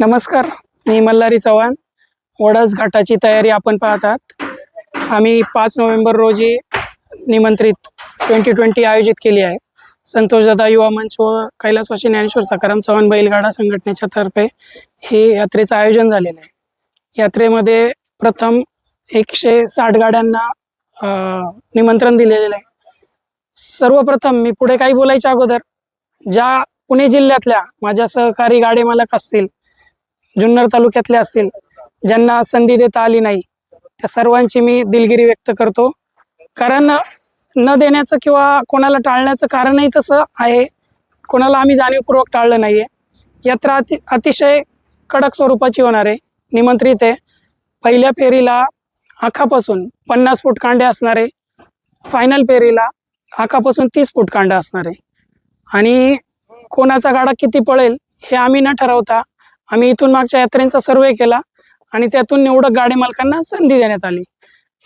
नमस्कार मी मल्हारी चव्हाण. वडस घाटाची तयारी आपण पाहतात. आम्ही पाच नोव्हेंबर रोजी निमंत्रित ट्वेंटी ट्वेंटी आयोजित केली आहे. संतोषदादा युवा मंच व कैलासवासी ज्ञानेश्वर सकाराम चव्हाण बैलगाडा संघटनेच्या तर्फे हे यात्रेचं आयोजन झालेलं आहे. यात्रेमध्ये प्रथम एकशे साठ गाड्यांना निमंत्रण दिलेलं आहे. सर्वप्रथम मी पुढे काही बोलायच्या अगोदर ज्या पुणे जिल्ह्यातल्या माझ्या सहकारी गाडे मालक असतील जुन्नर तालुक्यातले असतील ज्यांना संधी देता आली नाही त्या सर्वांची मी दिलगिरी व्यक्त करतो. कारण न देण्याचं किंवा कोणाला टाळण्याचं कारणही तसं आहे. कोणाला आम्ही जाणीवपूर्वक टाळलं नाही आहे यात्रा अति अतिशय कडक स्वरूपाची होणार आहे. निमंत्रित आहे. पहिल्या फेरीला आखापासून पन्नास फूट कांडे असणारे फायनल फेरीला आखापासून तीस फूट कांडा असणार आहे. आणि कोणाचा गाडा किती पळेल हे आम्ही न ठरवता आम्ही इथून मागच्या यात्रेंचा सर्वे केला आणि त्यातून निवडक गाडी मालकांना संधी देण्यात आली.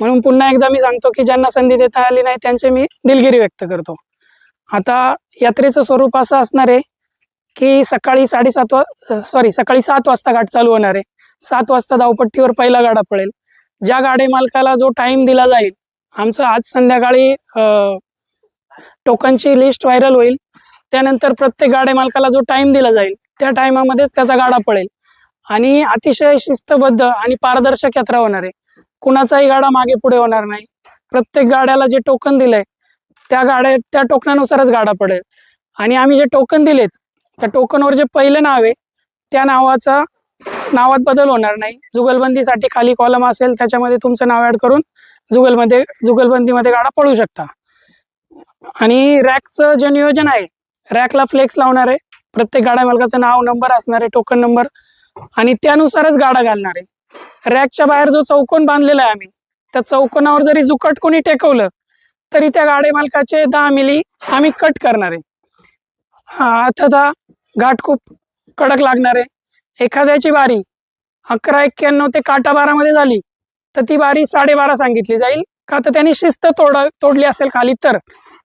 म्हणून पुन्हा एकदा मी सांगतो की ज्यांना संधी देता आली नाही त्यांचे मी दिलगिरी व्यक्त करतो. आता यात्रेचं स्वरूप असं असणार आहे की सकाळी साडेसात वा सॉरी सकाळी सात वाजता गाठ चालू होणार आहे. सात वाजता धावपट्टीवर पहिला गाडा पळेल. ज्या गाडी मालकाला जो टाइम दिला जाईल आमचं आज संध्याकाळी टोकनची लिस्ट व्हायरल होईल. त्यानंतर प्रत्येक गाड्या मालकाला जो टाइम दिला जाईल त्या टायमामध्येच त्याचा गाडा पळेल आणि अतिशय शिस्तबद्ध आणि पारदर्शक यात्रा होणार आहे. कुणाचाही गाडा मागे पुढे होणार नाही. प्रत्येक गाड्याला जे टोकन दिलंय त्या गाड्या त्या टोकनानुसारच गाडा पडेल. आणि आम्ही जे टोकन दिलेत त्या टोकनवर जे पहिलं नाव आहे त्या नावाचा नावात बदल होणार नाही. जुगलबंदीसाठी खाली कॉलम असेल त्याच्यामध्ये तुमचं नाव ऍड करून जुगलमध्ये जुगलबंदीमध्ये गाडा पळू शकता. आणि रॅकचं जे नियोजन आहे रॅकला फ्लेक्स लावणार आहे. प्रत्येक गाड्या मालकाचं नाव नंबर असणार आहे टोकन नंबर आणि त्यानुसारच गाडा घालणार आहे. रॅकच्या बाहेर जो चौकोन बांधलेला आहे आम्ही त्या चौकोनावर जरी जुकट कोणी टेकवलं तरी त्या गाडे मालकाचे दहा मिली आम्ही कट करणार आहे. आता घाट खूप कडक लागणार आहे. एखाद्याची बारी अकरा एक्क्याण्णव ते काटा बारामध्ये झाली तर ती बारी साडेबारा सांगितली जाईल. का तर त्यांनी शिस्त तोड तोडली असेल खाली तर.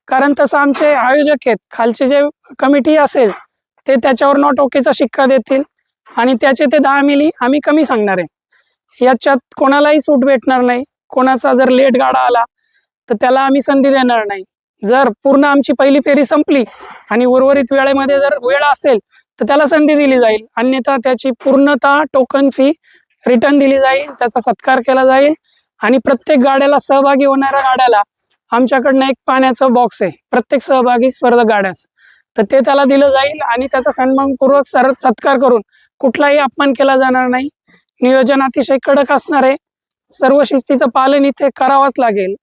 कारण तसं आमचे आयोजक आहेत. खालचे जे कमिटी असेल ते त्याच्यावर नॉट ओकेचा शिक्का देतील आणि त्याचे ते दहा मिली आम्ही कमी सांगणार आहे. याच्यात कोणालाही सूट भेटणार नाही. कोणाचा जर लेट गाडा आला तर त्याला आम्ही संधी देणार नाही. जर पूर्ण आमची पहिली फेरी संपली आणि उर्वरित वेळेमध्ये जर वेळ असेल तर त्याला संधी दिली जाईल. अन्यथा त्याची पूर्णतः टोकन फी रिटर्न दिली जाईल त्याचा सत्कार केला जाईल आणि प्रत्येक गाड्याला सहभागी होणाऱ्या गाड्याला आमच्याकडनं एक पाण्याचं बॉक्स आहे. प्रत्येक सहभागी स्पर्धक गाड्यास तर ते त्याला दिलं जाईल आणि त्याचा सन्मानपूर्वक सर सत्कार करून कुठलाही अपमान केला जाणार नाही. नियोजन अतिशय कडक असणार आहे. सर्व शिस्तीचं पालन इथे करावंच लागेल.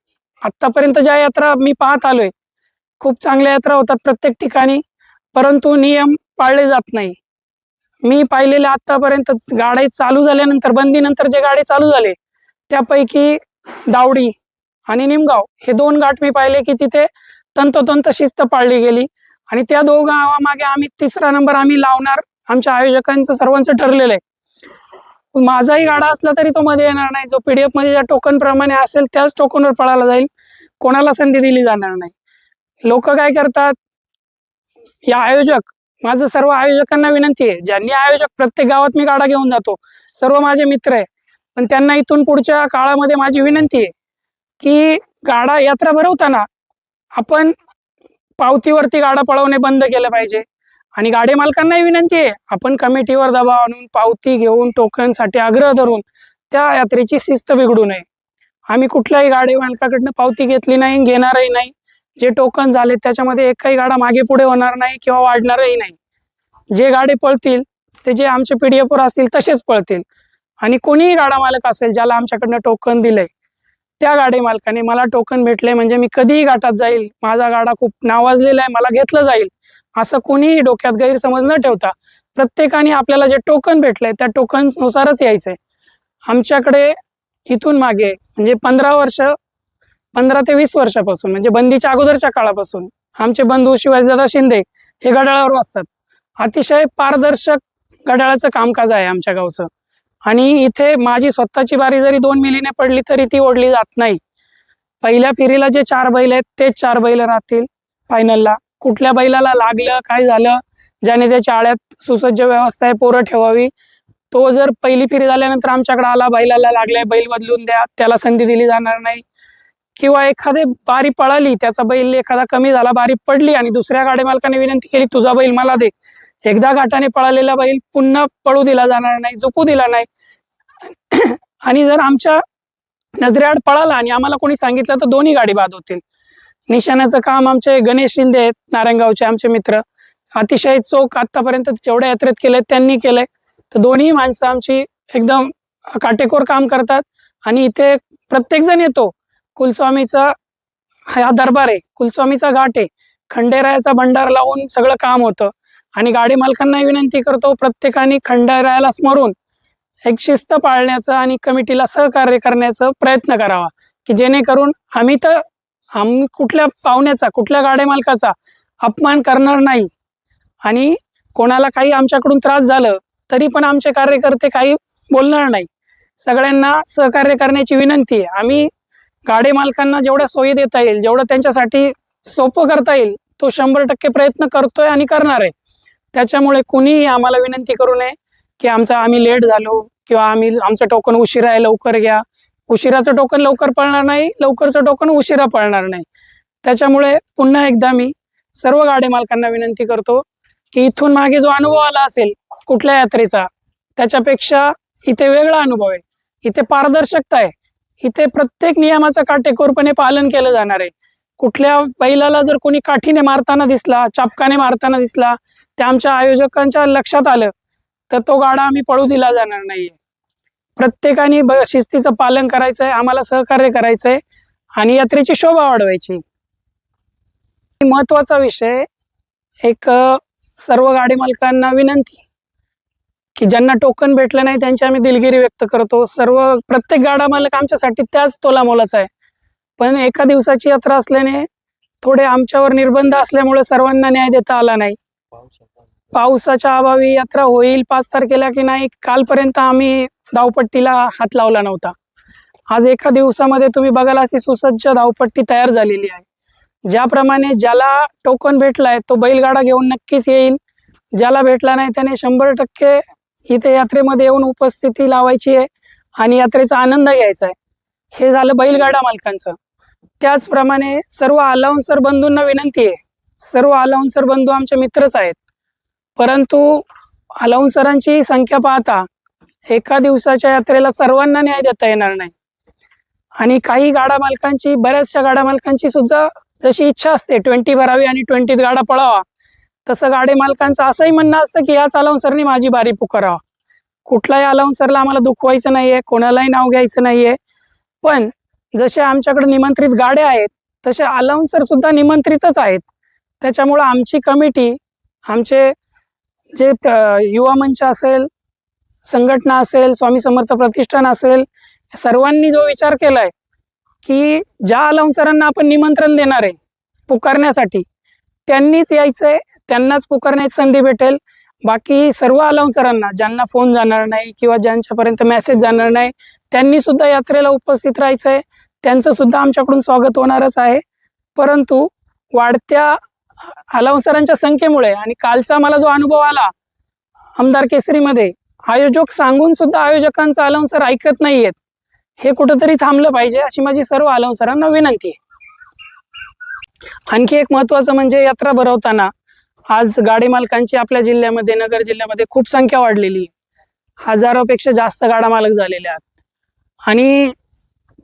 आत्तापर्यंत ज्या यात्रा मी पाहत आलोय खूप चांगल्या यात्रा होतात प्रत्येक ठिकाणी परंतु नियम पाळले जात नाही. मी पाहिलेले आतापर्यंत गाडी चालू झाल्यानंतर बंदीनंतर जे गाडी चालू झाले त्यापैकी दावडी आणि निमगाव हे दोन गाठ मी पाहिले की तिथे तंतोतंत शिस्त पाळली गेली. आणि त्या दोन गावामागे आम्ही तिसरा नंबर आम्ही लावणार आमच्या आयोजकांचं सर्वांचं ठरलेलं आहे. माझाही गाडा असला तरी तो मध्ये येणार नाही. जो पीडीएफमध्ये ज्या टोकन प्रमाणे असेल त्याच टोकनवर पळायला जाईल. कोणाला संधी दिली जाणार नाही. लोक काय करतात? या आयोजक माझं सर्व आयोजकांना विनंती आहे. ज्यांनी आयोजक प्रत्येक गावात मी गाडा घेऊन जातो. सर्व माझे मित्र आहे. पण त्यांना इथून पुढच्या काळामध्ये माझी विनंती आहे. की गाडा यात्रा भरवताना आपण पावतीवरती गाडा पळवणे बंद केलं पाहिजे. आणि गाडी मालकांनाही विनंती आहे आपण कमिटीवर दबाव आणून पावती घेऊन टोकनसाठी आग्रह धरून त्या यात्रेची शिस्त बिघडू नये. आम्ही कुठल्याही गाडी मालकाकडनं पावती घेतली नाही घेणारही नाही. जे टोकन झाले त्याच्यामध्ये एकही गाडा मागे पुढे होणार नाही किंवा वाढणारही नाही. जे गाडी पळतील ते जे आमचे पी असतील तसेच पळतील. आणि कोणीही गाडा मालक असेल ज्याला आमच्याकडनं टोकन दिलंय त्या गाडी मालकाने मला टोकन भेटले म्हणजे मी कधीही घाटात जाईल माझा गाडा खूप नावाजलेला आहे मला घेतलं जाईल असं कोणीही डोक्यात गैरसमज न ठेवता प्रत्येकाने आपल्याला जे टोकन भेटलंय त्या टोकननुसारच यायचंय आमच्याकडे इथून मागे म्हणजे पंधरा वर्ष पंधरा ते वीस वर्षापासून म्हणजे बंदीच्या अगोदरच्या काळापासून आमचे बंधू शिवाजीदादा शिंदे हे घड्याळावर असतात अतिशय पारदर्शक घड्याळाचं कामकाज आहे आमच्या गावचं. आणि इथे माझी स्वतःची बारी जरी दोन मिलीने पडली तरी ती ओढली जात नाही. पहिल्या फेरीला जे चार बैल आहेत तेच चार बैल राहतील फायनलला कुठल्या बैलाला लागलं काय झालं ज्याने त्याच्या आळ्यात सुसज्ज व्यवस्था आहे पोरं ठेवावी. तो जर पहिली फेरी झाल्यानंतर आमच्याकडे आला बैलाला लागलाय बैल बदलून द्या त्याला संधी दिली जाणार नाही. किंवा एखादे बारी पळाली त्याचा बैल एखादा कमी झाला बारी पडली आणि दुसऱ्या गाडी मालकाने विनंती केली तुझा बैल मला दे. एकदा घाटाने पळालेला बैल पुन्हा पळू दिला जाणार नाही झोपू दिला नाही. आणि जर आमच्या नजरेआड पळाला आणि आम्हाला कोणी सांगितलं तर दोन्ही गाडी बाद होतील. निशाण्याचं काम आमचे गणेश शिंदे आहेत नारायणगावचे आमचे मित्र. अतिशय चोख आतापर्यंत जेवढ्या यात्रेत केलेत त्यांनी केलंय. तर दोन्ही माणसं आमची एकदम काटेकोर काम करतात. आणि इथे प्रत्येकजण येतो. कुलस्वामीचा हा दरबार आहे कुलस्वामीचा घाट आहे. खंडेरायाचा भंडार लावून सगळं काम होतं. आणि गाडी मालकांना विनंती करतो प्रत्येकाने खंडेरायाला स्मरून एक शिस्त पाळण्याचं आणि कमिटीला सहकार्य करण्याचा प्रयत्न करावा की जेणेकरून आम्ही तर आम्ही कुठल्या पाहुण्याचा कुठल्या गाडी मालकाचा अपमान करणार नाही. आणि कोणाला काही आमच्याकडून त्रास झालं तरी पण आमचे कार्यकर्ते काही बोलणार नाही. सगळ्यांना सहकार्य करण्याची विनंती आहे. आम्ही गाडी मालकांना जेवढ्या सोयी देता येईल जेवढं त्यांच्यासाठी सोपं करता येईल तो शंभर टक्के प्रयत्न करतोय आणि करणार आहे. त्याच्यामुळे कुणीही आम्हाला विनंती करू नये की आमचा आम्ही लेट झालो किंवा आम्ही आमचं टोकन उशिरा आहे लवकर घ्या. उशिराचं टोकन लवकर पळणार नाही लवकरचं टोकन उशिरा पळणार नाही. त्याच्यामुळे पुन्हा एकदा मी सर्व गाडी मालकांना विनंती करतो की इथून मागे जो अनुभव आला असेल कुठल्या यात्रेचा त्याच्यापेक्षा इथे वेगळा अनुभव आहे. इथे पारदर्शकता आहे. इथे प्रत्येक नियमाचं काटेकोरपणे पालन केलं जाणार आहे. कुठल्या बैलाला जर कोणी काठीने मारताना दिसला चापकाने मारताना दिसला ते आमच्या आयोजकांच्या लक्षात आलं तर तो गाडा आम्ही पळू दिला जाणार नाहीये. प्रत्येकाने शिस्तीचं पालन करायचंय आम्हाला सहकार्य करायचंय आणि यात्रेची शोभा वाढवायची. महत्त्वाचा विषय एक सर्व गाडी मालकांना विनंती की ज्यांना टोकन भेटलं नाही त्यांची आम्ही दिलगिरी व्यक्त करतो. सर्व प्रत्येक गाडा मालक आमच्यासाठी त्याच तोला मोलाचा आहे. पण एका दिवसाची यात्रा असल्याने थोडे आमच्यावर निर्बंध असल्यामुळे सर्वांना न्याय देता आला नाही. पावसाच्या अभावी यात्रा होईल पाच तारखेला की नाही कालपर्यंत आम्ही धावपट्टीला हात लावला नव्हता. आज एका दिवसामध्ये तुम्ही बघाल अशी सुसज्ज धावपट्टी तयार झालेली आहे. ज्याप्रमाणे ज्याला टोकन भेटलाय तो बैलगाडा घेऊन नक्कीच येईल. ज्याला भेटला नाही त्याने शंभर टक्के इथे यात्रेमध्ये येऊन उपस्थिती लावायची आहे आणि यात्रेचा आनंद घ्यायचा आहे. हे झालं बैलगाडा मालकांचं. त्याचप्रमाणे सर्व अलाउन्सर बंधूंना विनंती आहे. सर्व अलाउन्सर बंधू आमचे मित्रच आहेत. परंतु अलाउन्सरांची संख्या पाहता एका दिवसाच्या यात्रेला सर्वांना न्याय देता येणार नाही. आणि काही गाडा मालकांची बऱ्याचशा गाडा मालकांची सुद्धा जशी इच्छा असते ट्वेंटी भरावी आणि ट्वेंटीत गाडा पळावा तसं गाडी मालकांचं असंही म्हणणं असतं की याच अलाउन्सरनी माझी बारी पुकारावा. कुठल्याही अलाउन्सरला आम्हाला दुखवायचं नाहीये कोणालाही नाव घ्यायचं नाहीये. पण जसे आमच्याकडे निमंत्रित गाड्या आहेत तसे अलाउन्सर सुद्धा निमंत्रितच आहेत. त्याच्यामुळं आमची कमिटी आमचे जे युवा मंच असेल संघटना असेल स्वामी समर्थ प्रतिष्ठान असेल सर्वांनी जो विचार केलाय की ज्या अलाउन्सरांना आपण निमंत्रण देणार आहे पुकारण्यासाठी त्यांनीच यायचंय त्यांनाच पुकारण्याची संधी भेटेल बाकी सर्व अलाउन्सरांना ज्यांना फोन जाणार नाही किंवा ज्यांच्यापर्यंत मेसेज जाणार नाही त्यांनी सुद्धा यात्रेला उपस्थित राहायचंय. त्यांचं सुद्धा आमच्याकडून स्वागत होणारच आहे. परंतु वाढत्या अलाउन्सरांच्या संख्येमुळे आणि कालचा मला जो अनुभव आला आमदार केसरीमध्ये आयोजक सांगून सुद्धा आयोजकांचा अलाउन्सर ऐकत नाहीयेत. हे कुठंतरी थांबलं पाहिजे अशी माझी सर्व अलाउन्सरांना विनंती आहे. आणखी एक महत्वाचं म्हणजे यात्रा भरवताना आज गाडी मालकांची आपल्या जिल्ह्यामध्ये नगर जिल्ह्यामध्ये खूप संख्या वाढलेली आहे. हजारोपेक्षा जास्त गाडा मालक झालेले आहेत. आणि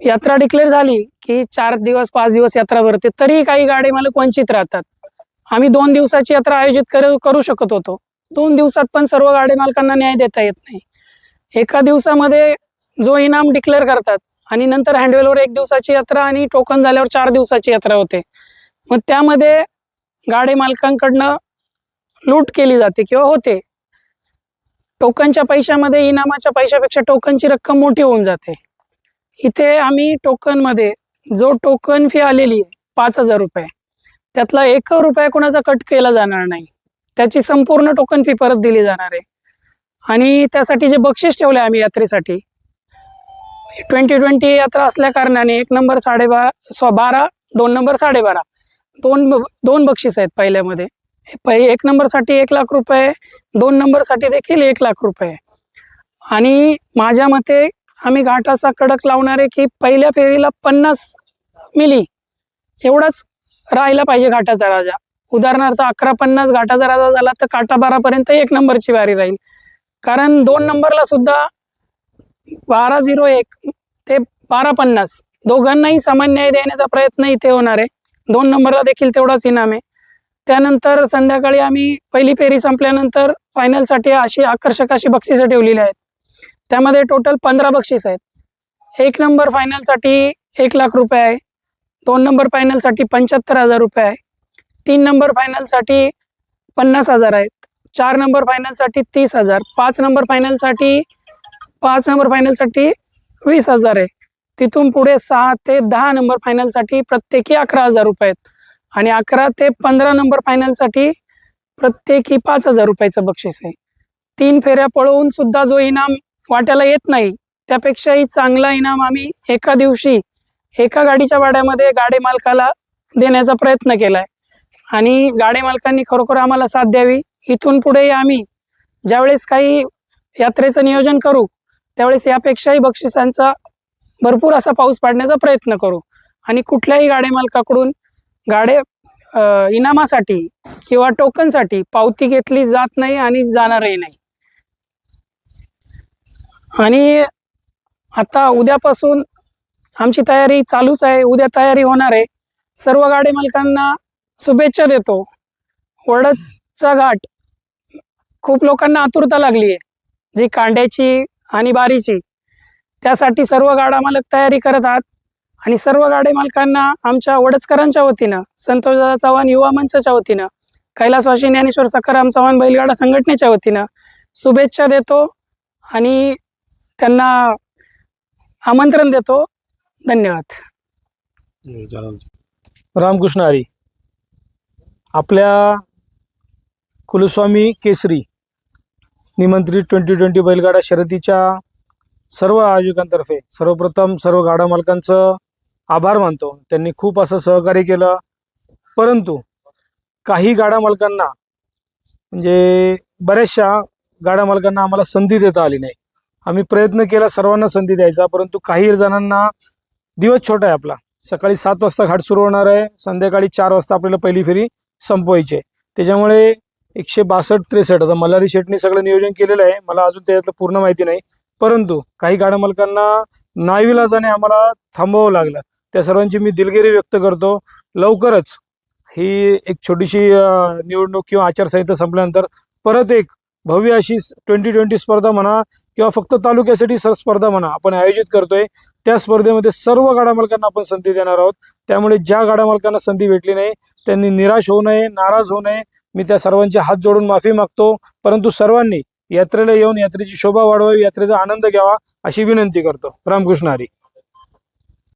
यात्रा डिक्लेअर झाली की चार दिवस पाच दिवस यात्रा भरते तरी काही गाडी मालक वंचित राहतात. आम्ही दोन दिवसाची यात्रा आयोजित कर करू शकत होतो. दोन दिवसात पण सर्व गाडी मालकांना न्याय देता येत नाही. एका दिवसामध्ये जो इनाम डिक्लेअर करतात आणि नंतर हँडवेलवर एक दिवसाची यात्रा आणि टोकन झाल्यावर चार दिवसाची यात्रा होते. मग त्यामध्ये गाडी मालकांकडनं लूट केली जाते किंवा होते. टोकनच्या पैशामध्ये इनामाच्या पैशापेक्षा टोकनची रक्कम मोठी होऊन जाते. इथे आम्ही टोकनमध्ये जो टोकन फी आलेली आहे पाच हजार रुपये. त्यातला एक रुपया कोणाचा कट केला जाणार नाही. त्याची संपूर्ण टोकन फी परत दिली जाणार आहे. आणि त्यासाठी जे बक्षीस ठेवले आम्ही यात्रेसाठी ट्वेंटी ट्वेंटी यात्रा असल्या कारणाने एक नंबर साडेबारा स्व बारा दोन नंबर साडेबारा. दोन दोन बक्षीस आहेत पहिल्यामध्ये. पहि एक नंबरसाठी एक लाख रुपये दोन नंबरसाठी देखील एक लाख रुपये. आणि माझ्या मते आम्ही घाट असा कडक लावणार आहे की पहिल्या फेरीला पन्नास मिली एवढाच राहिला पाहिजे घाटाचा राजा. उदाहरणार्थ अकरा पन्नास घाटाचा राजा झाला तर काटा बारापर्यंत एक नंबरची वारी राहील. कारण दोन नंबरला सुद्धा बारा झिरो एक ते बारा पन्नास दोघांनाही समान न्याय देण्याचा प्रयत्न इथे होणार आहे. दोन नंबरला देखील तेवढाच इनाम आहे. त्यानंतर संध्याकाळी आम्ही पहिली फेरी संपल्यानंतर फायनलसाठी अशी आकर्षक अशी बक्षिसं ठेवलेली आहेत. त्यामध्ये टोटल पंधरा बक्षीस आहेत. एक नंबर फायनलसाठी एक लाख रुपये आहे. दोन नंबर फायनलसाठी पंच्याहत्तर हजार रुपये आहे. तीन नंबर फायनलसाठी पन्नास हजार आहेत. चार नंबर फायनलसाठी तीस हजार. पाच नंबर फायनलसाठी पाच नंबर फायनलसाठी वीस हजार आहे. तिथून पुढे सहा ते दहा नंबर फायनलसाठी प्रत्येकी अकरा हजार रुपये आहेत. आणि अकरा ते पंधरा नंबर फायनलसाठी प्रत्येकी पाच हजार रुपयाचं बक्षीस आहे. तीन फेऱ्या पळवून सुद्धा जो इनाम वाट्याला येत नाही त्यापेक्षाही चांगला इनाम आम्ही एका दिवशी एका गाडीच्या भाड्यामध्ये गाडे मालकाला देण्याचा प्रयत्न केला आहे आणि गाडे मालकांनी खरोखर आम्हाला साथ द्यावी. इथून पुढेही आम्ही ज्यावेळेस काही यात्रेचं नियोजन करू त्यावेळेस यापेक्षाही बक्षिसांचा भरपूर असा पाऊस पाडण्याचा प्रयत्न करू. आणि कुठल्याही गाडे मालकाकडून गाडे इनामासाठी किंवा टोकनसाठी पावती घेतली जात नाही आणि जाणारही नाही. आणि आता उद्यापासून आमची तयारी चालूच आहे. उद्या तयारी होणार आहे. सर्व गाडी मालकांना शुभेच्छा देतो. वडचचा घाट खूप लोकांना आतुरता लागली आहे. जी कांड्याची आणि बारीची त्यासाठी सर्व गाडा मालक तयारी करत आहात. आणि सर्व गाडी मालकांना आमच्या वडचकरांच्या वतीनं संतोषदादा चव्हाण युवा मंचाच्या वतीनं कैलासवासी ज्ञानेश्वर सखाराम चव्हाण बैलगाडा संघटनेच्या वतीनं शुभेच्छा देतो आणि त्यांना आमंत्रण देतो. धन्यवाद. रामकृष्ण हरी आपल्या कुलस्वामी केसरी निमंत्रित ट्वेंटी ट्वेंटी बैलगाडा शर्यतीच्या सर्व आयोजकांतर्फे सर्वप्रथम सर्व गाडा मालकांचं आभार मानतो. त्यांनी खूप असं सहकार्य केलं. परंतु काही गाडा मालकांना म्हणजे बऱ्याचशा गाडा मालकांना आम्हाला संधी देता आली नाही. आम्ही प्रयत्न केला सर्वांना संधी द्यायचा परंतु काही जणांना दिवस छोटा आहे आपला. सकाळी सात वाजता घाट सुरू होणार आहे संध्याकाळी चार वाजता आपल्याला पहिली फेरी संपवायची आहे. त्याच्यामुळे एकशे बासष्ट त्रेसष्ट आता मल्हारी शेटने सगळं नियोजन केलेलं आहे मला अजून त्याच्यातलं पूर्ण माहिती नाही. परंतु काही गाड्या मालकांना नाईविलाजाने आम्हाला थांबवावं लागलं. त्या सर्वांची मी दिलगिरी व्यक्त करतो. लवकरच ही एक छोटीशी निवडणूक किंवा आचारसंहिता संपल्यानंतर परत एक भव्य अशी ट्वेंटी ट्वेंटी स्पर्धा म्हणा किंवा फक्त तालुक्यासाठी सर स्पर्धा म्हणा आपण आयोजित करतोय त्या स्पर्धेमध्ये सर्व गाडामालकांना आपण संधी देणार आहोत. त्यामुळे ज्या गाडामालकांना संधी भेटली नाही त्यांनी निराश होऊ नये नाराज होऊ नये. मी त्या सर्वांचे हात जोडून माफी मागतो. परंतु सर्वांनी यात्रेला येऊन यात्रेची शोभा वाढवावी यात्रेचा आनंद घ्यावा अशी विनंती करतो. रामकृष्ण हरी.